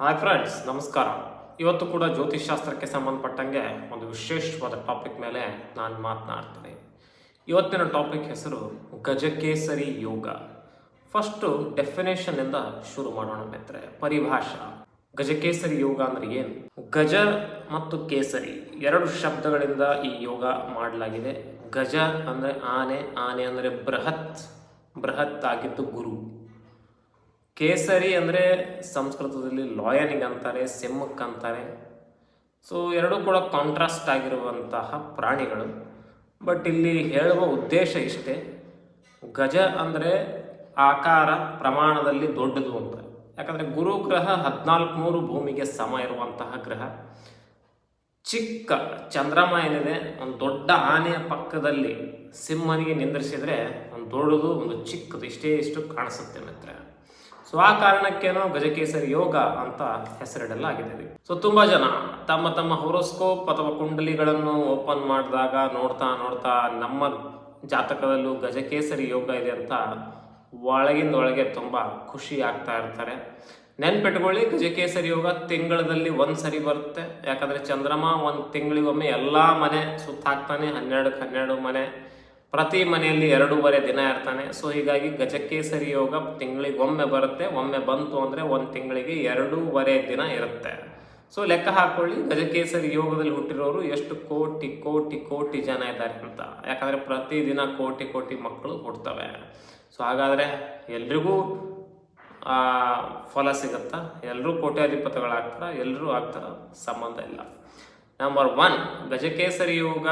Hi friends ನಮಸ್ಕಾರ. ಇವತ್ತು ಕೂಡ ಜ್ಯೋತಿಷ್ಶಾಸ್ತ್ರಕ್ಕೆ ಸಂಬಂಧಪಟ್ಟಂಗೆ ಒಂದು ವಿಶೇಷವಾದ ಟಾಪಿಕ್ ಮೇಲೆ ನಾನು ಮಾತನಾಡ್ತೀನಿ. ಇವತ್ತಿನ ಟಾಪಿಕ್ ಹೆಸರು ಗಜಕೇಸರಿ ಯೋಗ. ಫಸ್ಟು ಡೆಫಿನೇಷನ್ನಿಂದ ಶುರು ಮಾಡೋಣ ಮಿತ್ರೆ ಪರಿಭಾಷಾ. ಗಜಕೇಸರಿ ಯೋಗ ಅಂದ್ರೆ ಏನು? ಗಜ ಮತ್ತು ಕೇಸರಿ. ಎರಡು ಶಬ್ದಗಳಿಂದ ಈ ಯೋಗ ಮಾಡಲಾಗಿದೆ. ಗಜ ಅಂದರೆ ಆನೆ ಆನೆ ಅಂದರೆ ಬೃಹತ್. ಬೃಹತ್ ಆಗಿದ್ದು ಗುರು. ಕೇಸರಿ ಅಂದರೆ ಸಂಸ್ಕೃತದಲ್ಲಿ ಲಾಯನಿಗೆ ಅಂತಾರೆ ಅಂತಾರೆ. ಸೊ ಎರಡೂ ಕೂಡ ಕಾಂಟ್ರಾಸ್ಟ್ ಆಗಿರುವಂತಹ ಪ್ರಾಣಿಗಳು. ಬಟ್ ಇಲ್ಲಿ ಹೇಳುವ ಉದ್ದೇಶ ಇಷ್ಟೇ. ಗಜ ಅಂದರೆ ಆಕಾರ ಪ್ರಮಾಣದಲ್ಲಿ ದೊಡ್ಡದು ಅಂತ. ಯಾಕಂದರೆ ಗುರು ಗ್ರಹ ಹದಿನಾಲ್ಕು ನೂರು ಭೂಮಿಗೆ ಸಮ ಇರುವಂತಹ ಗ್ರಹ. ಚಿಕ್ಕ ಚಂದ್ರಮ ಏನಿದೆ ಒಂದು ದೊಡ್ಡ ಆನೆಯ ಪಕ್ಕದಲ್ಲಿ ಸಿಂಹನಿಗೆ ನಿಂದ್ರಿಸಿದರೆ ಒಂದು ದೊಡ್ಡದು, ಒಂದು ಚಿಕ್ಕದು, ಇಷ್ಟೇ ಇಷ್ಟು ಕಾಣಿಸುತ್ತೆ ಮಿತ್ರ. ಸೊ ಆ ಕಾರಣಕ್ಕೇನೋ ಗಜಕೇಸರಿ ಯೋಗ ಅಂತ ಹೆಸರಿಡಲಾಗಿದೆ ಸೊ ತುಂಬಾ ಜನ ತಮ್ಮ ತಮ್ಮ ಹೊರೋಸ್ಕೋಪ್ ಅಥವಾ ಕುಂಡಲಿಗಳನ್ನು ಓಪನ್ ಮಾಡಿದಾಗ ನೋಡ್ತಾ ನೋಡ್ತಾ ನಮ್ಮ ಜಾತಕದಲ್ಲೂ ಗಜಕೇಸರಿ ಯೋಗ ಇದೆ ಅಂತ ಒಳಗಿಂದ ಒಳಗೆ ತುಂಬಾ ಖುಷಿ ಆಗ್ತಾ ಇರ್ತಾರೆ. ನೆನ್ಪಿಟ್ಕೊಳ್ಳಿ, ಗಜಕೇಸರಿ ಯೋಗ ತಿಂಗಳಲ್ಲಿ ಒಂದ್ ಸರಿ ಬರುತ್ತೆ. ಯಾಕಂದ್ರೆ ಚಂದ್ರಮ ಒಂದು ತಿಂಗಳಿಗೊಮ್ಮೆ ಎಲ್ಲಾ ಮನೆ ಸುತ್ತಾಕ್ತಾನೆ, ಹನ್ನೆರಡಕ್ಕೆ ಹನ್ನೆರಡು ಮನೆ. ಪ್ರತಿ ಮನೆಯಲ್ಲಿ ಎರಡೂವರೆ ದಿನ ಇರ್ತಾನೆ. ಸೊ ಹೀಗಾಗಿ ಗಜಕೇಸರಿ ಯೋಗ ತಿಂಗಳಿಗೆ ಒಮ್ಮೆ ಬರುತ್ತೆ. ಒಮ್ಮೆ ಬಂತು ಅಂದ್ರೆ ಒಂದು ತಿಂಗಳಿಗೆ ಎರಡೂವರೆ ದಿನ ಇರುತ್ತೆ. ಸೊ ಲೆಕ್ಕ ಹಾಕೊಳ್ಳಿ. ಗಜಕೇಸರಿ ಯೋಗದಲ್ಲಿ ಹುಟ್ಟಿರೋರು ಎಷ್ಟು ಕೋಟಿ ಕೋಟಿ ಕೋಟಿ ಜನ ಇದ್ದಾರೆ ಅಂತ. ಯಾಕಂದ್ರೆ ಪ್ರತಿದಿನ ಕೋಟಿ ಕೋಟಿ ಮಕ್ಕಳು ಹುಡ್ತವೆ ಸೊ ಹಾಗಾದ್ರೆ ಎಲ್ರಿಗೂ ಫಲ ಸಿಗುತ್ತಾ? ಎಲ್ಲರೂ ಕೋಟ್ಯಾಧಿಪತಿಗಳಾಗ್ತಾರ ಎಲ್ಲರೂ ಆಗ್ತಾರ? ಸಂಬಂಧ ಇಲ್ಲ. ನಂಬರ್ ಒನ್ ಗಜಕೇಸರಿ ಯೋಗ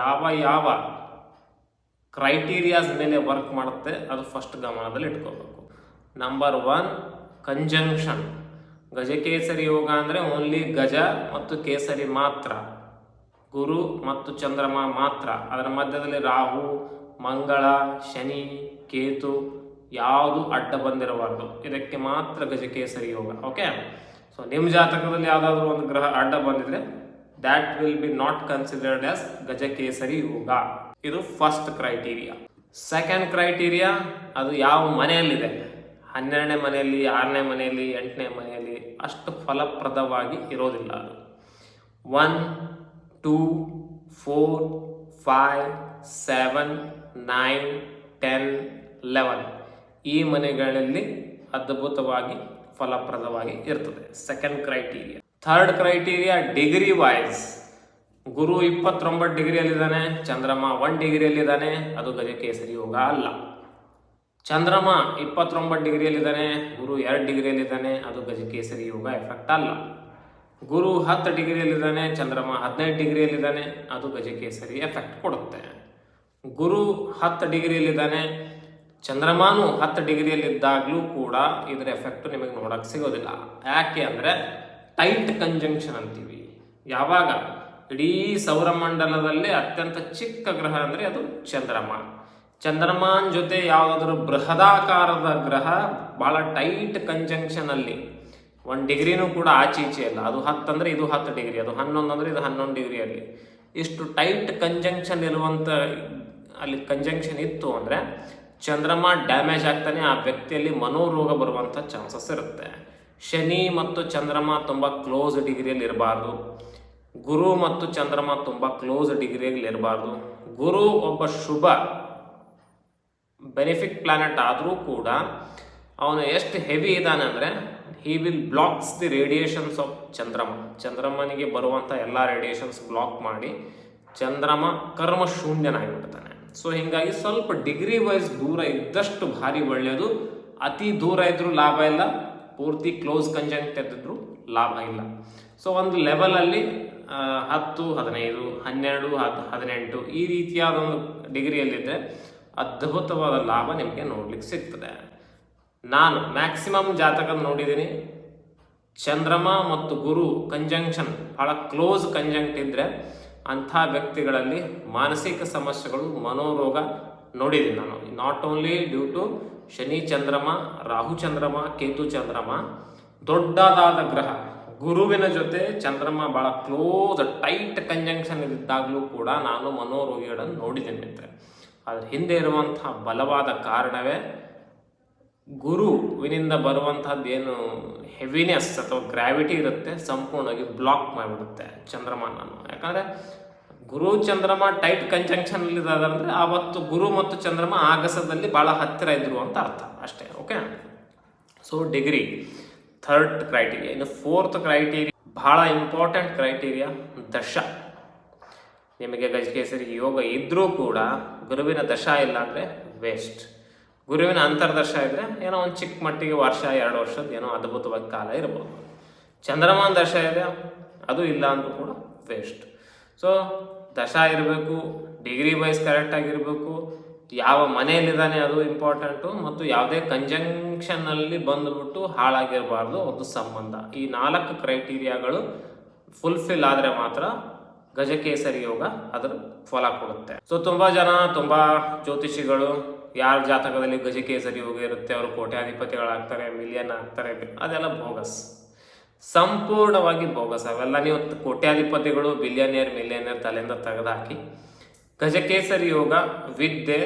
ಯಾವ ಯಾವ ಕ್ರೈಟೀರಿಯಾಸ್ ಮೇಲೆ ವರ್ಕ್ ಮಾಡುತ್ತೆ, ಅದು ಫಸ್ಟ್ ಗಮನದಲ್ಲಿ ಇಟ್ಕೋಬೇಕು. Number one conjunction Gajakesari yoga ಅಂದರೆ ಓನ್ಲಿ ಗಜ ಮತ್ತು ಕೇಸರಿ ಮಾತ್ರ. ಗುರು ಮತ್ತು ಚಂದ್ರಮ ಮಾತ್ರ. ಅದರ ಮಧ್ಯದಲ್ಲಿ ರಾಹು, ಮಂಗಳ, ಶನಿ, ಕೇತು ಯಾವುದು ಅಡ್ಡ ಬಂದಿರಬಾರ್ದು. ಇದಕ್ಕೆ ಮಾತ್ರ ಗಜಕೇಸರಿ ಯೋಗ ಓಕೆ ಸೊ ನಿಮ್ಮ ಜಾತಕದಲ್ಲಿ ಯಾವುದಾದ್ರೂ ಒಂದು ಗ್ರಹ ಅಡ್ಡ ಬಂದಿದ್ರೆ that will be not considered as Gajakesari yoga. ಇದು ಫಸ್ಟ್ ಕ್ರೈಟೀರಿಯಾ ಸೆಕೆಂಡ್ ಕ್ರೈಟೀರಿಯಾ ಅದು ಯಾವ ಮನೆಯಲ್ಲಿದೆ? ಹನ್ನೆರಡನೇ ಮನೆಯಲ್ಲಿ, ಆರನೇ ಮನೆಯಲ್ಲಿ, ಎಂಟನೇ ಮನೆಯಲ್ಲಿ ಅಷ್ಟು ಫಲಪ್ರದವಾಗಿ ಇರೋದಿಲ್ಲ ಅದು. One two four five seven nine ten eleven ಈ ಮನೆಗಳಲ್ಲಿ ಅದ್ಭುತವಾಗಿ ಫಲಪ್ರದವಾಗಿ ಇರ್ತದೆ. Second criteria third criteria degree wise Guru ಇಪ್ಪತ್ತೊಂಬತ್ತು ಡಿಗ್ರಿಯಲ್ಲಿದ್ದಾನೆ, ಚಂದ್ರಮ ಒನ್ ಡಿಗ್ರಿಯಲ್ಲಿದ್ದಾನೆ, ಅದು ಗಜಕೇಸರಿ ಯೋಗ ಅಲ್ಲ. ಚಂದ್ರಮ ಇಪ್ಪತ್ತೊಂಬತ್ತು ಡಿಗ್ರಿಯಲ್ಲಿದ್ದಾನೆ, ಗುರು ಎರಡು ಡಿಗ್ರಿಯಲ್ಲಿದ್ದಾನೆ, ಅದು ಗಜಕೇಸರಿ ಯೋಗ ಎಫೆಕ್ಟ್ ಅಲ್ಲ. ಗುರು ಹತ್ತು ಡಿಗ್ರಿಯಲ್ಲಿದ್ದಾನೆ, ಚಂದ್ರಮ ಹದಿನೈದು ಡಿಗ್ರಿಯಲ್ಲಿದ್ದಾನೆ, ಅದು ಗಜಕೇಸರಿ ಎಫೆಕ್ಟ್ ಕೊಡುತ್ತೆ. ಗುರು ಹತ್ತು ಡಿಗ್ರಿಯಲ್ಲಿದ್ದಾನೆ, ಚಂದ್ರಮಾನು ಹತ್ತು ಡಿಗ್ರಿಯಲ್ಲಿದ್ದಾಗಲೂ ಕೂಡ ಇದರ ಎಫೆಕ್ಟ್ ನಿಮಗೆ ನೋಡೋಕ್ಕೆ ಸಿಗೋದಿಲ್ಲ. ಯಾಕೆ ಅಂದರೆ ಟೈಟ್ ಕಂಜಂಕ್ಷನ್ ಅಂತೀವಿ. ಯಾವಾಗ? ಇಡೀ ಸೌರಮಂಡಲದಲ್ಲಿ ಅತ್ಯಂತ ಚಿಕ್ಕ ಗ್ರಹ ಅಂದರೆ ಅದು ಚಂದ್ರಮ ಚಂದ್ರಮಾನ್ ಜೊತೆ ಯಾವುದಾದ್ರೂ ಬೃಹದಾಕಾರದ ಗ್ರಹ ಬಹಳ ಟೈಟ್ ಕಂಜಂಕ್ಷನಲ್ಲಿ ಒಂದು ಡಿಗ್ರಿನೂ ಕೂಡ ಆಚೆ ಈಚೆ ಇಲ್ಲ. ಅದು ಹತ್ತು ಅಂದರೆ ಇದು ಹತ್ತು ಡಿಗ್ರಿ, ಅದು ಹನ್ನೊಂದು ಅಂದರೆ ಇದು ಹನ್ನೊಂದು ಡಿಗ್ರಿಯಲ್ಲಿ ಇಷ್ಟು ಟೈಟ್ ಕಂಜಂಕ್ಷನ್ ಇರುವಂಥ ಅಲ್ಲಿ ಕಂಜಂಕ್ಷನ್ ಇತ್ತು ಅಂದರೆ ಚಂದ್ರಮ ಡ್ಯಾಮೇಜ್ ಆಗ್ತಾನೆ, ಆ ವ್ಯಕ್ತಿಯಲ್ಲಿ ಮನೋರೋಗ ಬರುವಂಥ ಚಾನ್ಸಸ್ ಇರುತ್ತೆ. ಶನಿ ಮತ್ತು ಚಂದ್ರಮ ತುಂಬ ಕ್ಲೋಸ್ ಡಿಗ್ರಿಯಲ್ಲಿ ಇರಬಾರ್ದು. ಗುರು ಮತ್ತು ಚಂದ್ರಮ ತುಂಬ ಕ್ಲೋಸ್ ಡಿಗ್ರಿಯಲ್ಲಿ ಇರಬಾರ್ದು. ಗುರು ಒಬ್ಬ ಶುಭ ಬೆನಿಫಿಕ್ ಪ್ಲಾನೆಟ್ ಆದರೂ ಕೂಡ ಅವನು ಎಷ್ಟು ಹೆವಿ ಇದ್ದಾನೆ ಅಂದರೆ he will blocks the radiations of Chandrama. ಚಂದ್ರಮನಿಗೆ ಬರುವಂಥ ಎಲ್ಲ ರೇಡಿಯೇಷನ್ಸ್ ಬ್ಲಾಕ್ ಮಾಡಿ ಚಂದ್ರಮ ಕರ್ಮ ಶೂನ್ಯನಾಗಿಬಿಡ್ತಾನೆ ಸೊ ಹೀಗಾಗಿ ಸ್ವಲ್ಪ ಡಿಗ್ರಿ ವೈಸ್ ದೂರ ಇದ್ದಷ್ಟು ಭಾರಿ ಒಳ್ಳೆಯದು. ಅತಿ ದೂರ ಇದ್ದರೂ ಲಾಭ ಇಲ್ಲ. ಪೂರ್ತಿ ಕ್ಲೋಸ್ ಕಂಜಂಕ್ಟ್ ಇದ್ದಿದ್ರು ಲಾಭ ಇಲ್ಲ. ಸೊ ಒಂದು ಲೆವೆಲಲ್ಲಿ ಹತ್ತು, ಹದಿನೈದು, ಹನ್ನೆರಡು, ಹದ್, ಹದಿನೆಂಟು ಈ ರೀತಿಯಾದ ಒಂದು ಡಿಗ್ರಿಯಲ್ಲಿದ್ದರೆ ಅದ್ಭುತವಾದ ಲಾಭ ನಿಮಗೆ ನೋಡ್ಲಿಕ್ಕೆ ಸಿಗ್ತದೆ. ನಾನು ಮ್ಯಾಕ್ಸಿಮಮ್ ಜಾತಕ ನೋಡಿದ್ದೀನಿ. ಚಂದ್ರಮ ಮತ್ತು ಗುರು ಕಂಜಂಕ್ಷನ್ ಬಹಳ ಕ್ಲೋಸ್ ಕಂಜಂಕ್ಟ್ ಇದ್ದರೆ ಅಂಥ ವ್ಯಕ್ತಿಗಳಲ್ಲಿ ಮಾನಸಿಕ ಸಮಸ್ಯೆಗಳು, ಮನೋರೋಗ ನೋಡಿದ್ದೀನಿ ನಾನು. Not only due to Shani Chandrama, Rahu Chandrama, Ketu Chandrama, ದೊಡ್ಡದಾದ ಗ್ರಹ ಗುರುವಿನ ಜೊತೆ ಚಂದ್ರಮ ಬಹಳ ಕ್ಲೋಸ್ ಟೈಟ್ ಕಂಜಂಕ್ಷನ್ ಇದ್ದಾಗಲೂ ಕೂಡ ನಾನು ಮನೋರೋಗಿಗಳನ್ನು ನೋಡಿದ್ದೇನೆ ಮಿತ್ರ ಅದ್ರ ಹಿಂದೆ ಇರುವಂತಹ ಬಲವಾದ ಕಾರಣವೇ ಗುರುವಿನಿಂದ ಬರುವಂತಹದ್ದು ಏನು ಹೆವಿನೆಸ್ ಅಥವಾ ಗ್ರಾವಿಟಿ ಇರುತ್ತೆ, ಸಂಪೂರ್ಣವಾಗಿ ಬ್ಲಾಕ್ ಮಾಡಿಬಿಡುತ್ತೆ ಚಂದ್ರಮಾನನು ಯಾಕಂದ್ರೆ ಗುರು ಚಂದ್ರಮ ಟೈಟ್ ಕಂಜಂಕ್ಷನ್ ಅಂದ್ರೆ ಆವತ್ತು ಗುರು ಮತ್ತು ಚಂದ್ರಮ ಆಗಸದಲ್ಲಿ ಬಹಳ ಹತ್ತಿರ ಇದ್ರು ಅಂತ ಅರ್ಥ. ಅಷ್ಟೇ okay so degree third criteria ಇನ್ನು ಫೋರ್ತ್ ಕ್ರೈಟೀರಿಯಾ ಬಹಳ ಇಂಪಾರ್ಟೆಂಟ್ ಕ್ರೈಟೀರಿಯಾ ದಶ. ನಿಮಗೆ ಗಜಕೇಸರಿ ಯೋಗ ಇದ್ದರೂ ಕೂಡ ಗುರುವಿನ ದಶ ಇಲ್ಲ ಅಂದರೆ ವೇಸ್ಟ್ ಗುರುವಿನ ಅಂತರ್ದಶ ಇದ್ದರೆ ಏನೋ ಒಂದು ಚಿಕ್ಕ ಮಟ್ಟಿಗೆ ವರ್ಷ, ಎರಡು ವರ್ಷದ ಏನೋ ಅದ್ಭುತವಾದ ಕಾಲ ಇರ್ಬೋದು. ಚಂದ್ರಮಾನ ದಶ ಇದೆ, ಅದು ಇಲ್ಲ ಅಂದ್ರೂ ಕೂಡ ವೇಸ್ಟ್ ಸೊ ದಶ ಇರಬೇಕು ಡಿಗ್ರಿ ವೈಸ್ ಕರೆಕ್ಟಾಗಿರಬೇಕು ಯಾವ ಮನೆಯಲ್ಲಿದ್ದಾನೆ ಅದು ಇಂಪಾರ್ಟೆಂಟು ಮತ್ತು ಯಾವುದೇ ಕಂಜಂಕ್ಷನ್ನಲ್ಲಿ ಬಂದುಬಿಟ್ಟು ಹಾಳಾಗಿರಬಾರ್ದು ಒಂದು ಸಂಬಂಧ. ಈ ನಾಲ್ಕು ಕ್ರೈಟೀರಿಯಾಗಳು ಫುಲ್ಫಿಲ್ ಆದರೆ ಮಾತ್ರ ಗಜಕೇಸರಿ ಯೋಗ ಅದರ ಫಲ ಕೊಡುತ್ತೆ. ಸೊ ತುಂಬ ಜನ, ತುಂಬ ಜ್ಯೋತಿಷಿಗಳು, ಯಾರ ಜಾತಕದಲ್ಲಿ ಗಜಕೇಸರಿ ಯೋಗ ಇರುತ್ತೆ, ಅವರು ಕೋಟ್ಯಾಧಿಪತಿಗಳಾಗ್ತಾರೆ ಮಿಲಿಯನ್ ಆಗ್ತಾರೆ, ಅದೆಲ್ಲ ಬೋಗಸ್ ಸಂಪೂರ್ಣವಾಗಿ ಬೋಗಸ್ ಅವೆಲ್ಲ ನೀವು ಕೋಟ್ಯಾಧಿಪತಿಗಳು ಬಿಲಿಯನೇರ್ ಮಿಲಿಯನೇರ್ ತಲೆಯಿಂದ ತೆಗೆದುಹಾಕಿ ಗಜಕೇಸರಿ ಯೋಗ ವಿದ್ಯೆ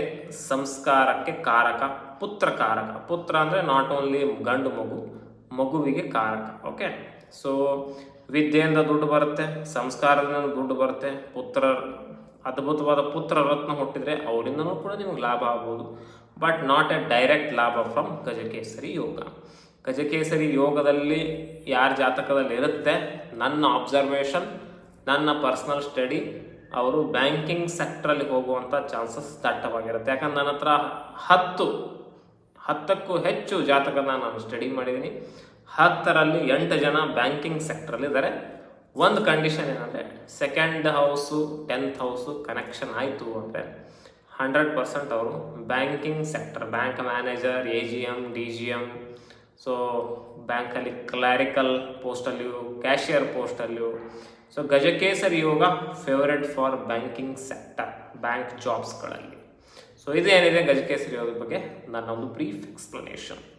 ಸಂಸ್ಕಾರಕ್ಕೆ ಕಾರಕ, ಪುತ್ರ ಕಾರಕ. ಪುತ್ರ ಅಂದರೆ ನಾಟ್ ಓನ್ಲಿ ಗಂಡು ಮಗು, ಮಗುವಿಗೆ ಕಾರಕ. ಓಕೆ ಸೊ ವಿದ್ಯೆಯಿಂದ ದುಡ್ಡು ಬರುತ್ತೆ, ಸಂಸ್ಕಾರದಿಂದ ದುಡ್ಡು ಬರುತ್ತೆ, ಪುತ್ರ, ಅದ್ಭುತವಾದ ಪುತ್ರ ರತ್ನ ಹುಟ್ಟಿದ್ರೆ ಅವರಿಂದನೂ ಕೂಡ ನಿಮಗೆ ಲಾಭ ಆಗ್ಬೋದು. But not a direct labha from Gajakesari yoga. Gajakesari ಯೋಗದಲ್ಲಿ ಯಾರ ಜಾತಕದಲ್ಲಿ ಇರುತ್ತೆ ನನ್ನ ಅಬ್ಸರ್ವೇಷನ್ ನನ್ನ ಪರ್ಸ್ನಲ್ ಸ್ಟಡಿ ಅವರು ಬ್ಯಾಂಕಿಂಗ್ ಸೆಕ್ಟ್ರಲ್ಲಿ ಹೋಗುವಂಥ ಚಾನ್ಸಸ್ ದಟ್ಟವಾಗಿರುತ್ತೆ. ಯಾಕಂದ್ರೆ ನನ್ನ ಹತ್ರ ಹತ್ತು, ಹತ್ತಕ್ಕೂ ಹೆಚ್ಚು ಜಾತಕನ ನಾನು ಸ್ಟಡಿ ಮಾಡಿದ್ದೀನಿ. ಹತ್ತರಲ್ಲಿ ಎಂಟು ಜನ ಬ್ಯಾಂಕಿಂಗ್ ಸೆಕ್ಟ್ರಲ್ಲಿ ಇದ್ದಾರೆ. ಒಂದು ಕಂಡೀಷನ್ ಏನಂದರೆ second house, tenth house connection ಆಯಿತು ಅಂದರೆ ಹಂಡ್ರೆಡ್ ಪರ್ಸೆಂಟ್ ಅವರು banking sector, bank manager, A G M D G M so ಬ್ಯಾಂಕಲ್ಲಿ ಕ್ಲಾರಿಕಲ್ ಪೋಸ್ಟಲ್ಲಿಯೂ cashier ಪೋಸ್ಟಲ್ಲಿಯೂ so Gajakesari yoga favourite for banking sector bank ಜಾಬ್ಸ್ಗಳಲ್ಲಿ so ಇದೇನಿದೆ ಗಜಕೇಸರಿ ಯೋಗದ ಬಗ್ಗೆ? ನನ್ನ ಒಂದು ಬ್ರೀಫ್ ಎಕ್ಸ್ಪ್ಲನೇಷನ್